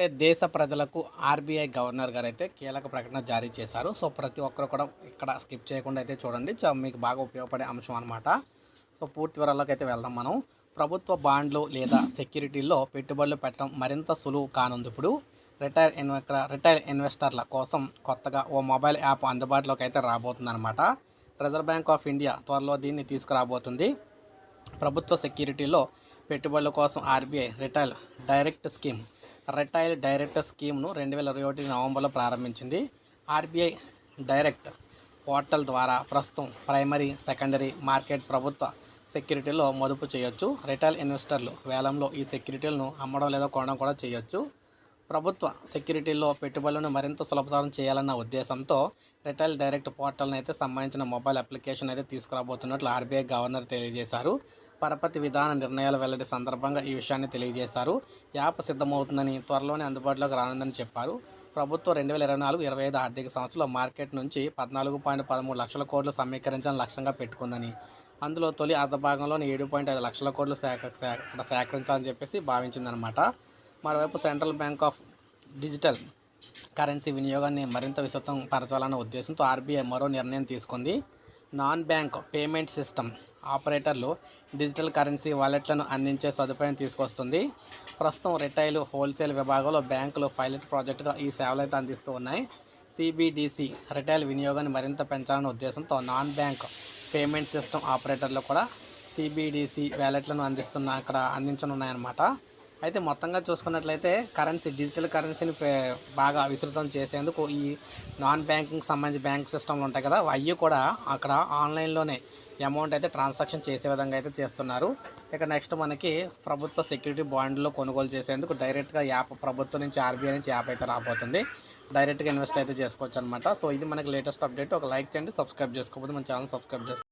ఇప్పుడే దేశ ప్రజలకు ఆర్బీఐ గవర్నర్ గారు అయితే కీలక ప్రకటన జారీ చేశారు. సో ప్రతి ఒక్కరు కూడా ఇక్కడ స్కిప్ చేయకుండా అయితే చూడండి. మీకు బాగా ఉపయోగపడే అంశం అనమాట సో పూర్తి వివరాల్లోకి అయితే వెళ్దాం మనం. ప్రభుత్వ బాండ్లు లేదా సెక్యూరిటీల్లో పెట్టుబడులు పెట్టడం మరింత సులువు కానుంది ఇప్పుడు. రిటైల్ ఇన్వె రిటైల్ ఇన్వెస్టర్ల కోసం కొత్తగా ఓ మొబైల్ యాప్ అందుబాటులోకి అయితే రాబోతుందన్నమాట. రిజర్వ్ బ్యాంక్ ఆఫ్ ఇండియా త్వరలో దీన్ని తీసుకురాబోతుంది. ప్రభుత్వ సెక్యూరిటీలో పెట్టుబడుల కోసం RBI retail direct scheme retail director స్కీమ్ను రెండు వేల ఇరవై ఒకటి నవంబర్లో ప్రారంభించింది. ఆర్బీఐ డైరెక్ట్ పోర్టల్ ద్వారా ప్రస్తుతం ప్రైమరీ సెకండరీ మార్కెట్ ప్రభుత్వ సెక్యూరిటీలో మదుపు చేయొచ్చు. రిటైల్ ఇన్వెస్టర్లు వేలంలో ఈ సెక్యూరిటీలను అమ్మడం లేదా కొనడం కూడా చేయొచ్చు. ప్రభుత్వ సెక్యూరిటీల్లో పెట్టుబడులను మరింత సులభతరం చేయాలన్న ఉద్దేశంతో రిటైల్ డైరెక్ట్ పోర్టల్ని అయితే సంబంధించిన మొబైల్ అప్లికేషన్ అయితే తీసుకురాబోతున్నట్లు ఆర్బీఐ గవర్నర్ తెలియజేశారు. పరపతి విధాన నిర్ణయాల వెల్లడి సందర్భంగా ఈ విషయాన్ని తెలియజేశారు. యాప్ సిద్ధమవుతుందని త్వరలోనే అందుబాటులోకి రానుందని చెప్పారు. ప్రభుత్వం రెండు వేల ఇరవై నాలుగు ఇరవై ఐదు ఆర్థిక సంవత్సరంలో మార్కెట్ నుంచి పద్నాలుగు పాయింట్ పదమూడు లక్షల కోట్లు సమీకరించాలని లక్ష్యంగా పెట్టుకుందని అందులో తొలి అర్ధ భాగంలోని ఏడు పాయింట్ ఐదు లక్షల కోట్లు సేక సేకరించాలని చెప్పేసి భావించిందనమాట మరోవైపు central bank of digital currency వినియోగాన్ని మరింత విస్తృతం పరచాలన్న ఉద్దేశంతో ఆర్బీఐ మరో నిర్ణయం తీసుకుంది. నాన్ బ్యాంక్ పేమెంట్ సిస్టమ్ ఆపరేటర్లు డిజిటల్ కరెన్సీ వాలెట్లను అందించే సదుపాయం తీసుకొస్తుంది. ప్రస్తుతం రిటైల్ హోల్సేల్ విభాగంలో బ్యాంకులు పైలట్ ప్రాజెక్టుగా ఈ సేవలు అయితే అందిస్తూ ఉన్నాయి. సిబిడిసి రిటైల్ వినియోగాన్ని మరింత పెంచాలనే ఉద్దేశంతో నాన్ బ్యాంక్ పేమెంట్ సిస్టమ్ ఆపరేటర్లు కూడా సిబిడిసి వ్యాలెట్లను అందిస్తున్న అక్కడ అందించనున్నాయన్నమాట. అయితే మొత్తంగా చూసుకున్నట్లయితే కరెన్సీ డిజిటల్ కరెన్సీని బాగా విస్తృతం చేసేందుకు ఈ నాన్ బ్యాంకింగ్ సంబంధించి బ్యాంక్ సిస్టమ్లు ఉంటాయి కదా అవి కూడా అక్కడ ఆన్లైన్లోనే అమౌంట్ అయితే ట్రాన్సాక్షన్ చేసే విధంగా అయితే చేస్తున్నారు. ఇక నెక్స్ట్ మనకి ప్రభుత్వ సెక్యూరిటీ బాండ్లో కొనుగోలు చేసేందుకు డైరెక్ట్గా యాప్ ప్రభుత్వం నుంచి ఆర్బీఐ నుంచి యాప్ అయితే రాబోతుంది. డైరెక్ట్గా ఇన్వెస్ట్ అయితే చేసుకోవచ్చు అనమాట సో ఇది మనకి లేటెస్ట్ అప్డేట్ ఒక లైక్ చేయండి సబ్స్క్రైబ్ చేసుకోకపోతే మన ఛానల్ సబ్స్క్రైబ్ చేసుకోండి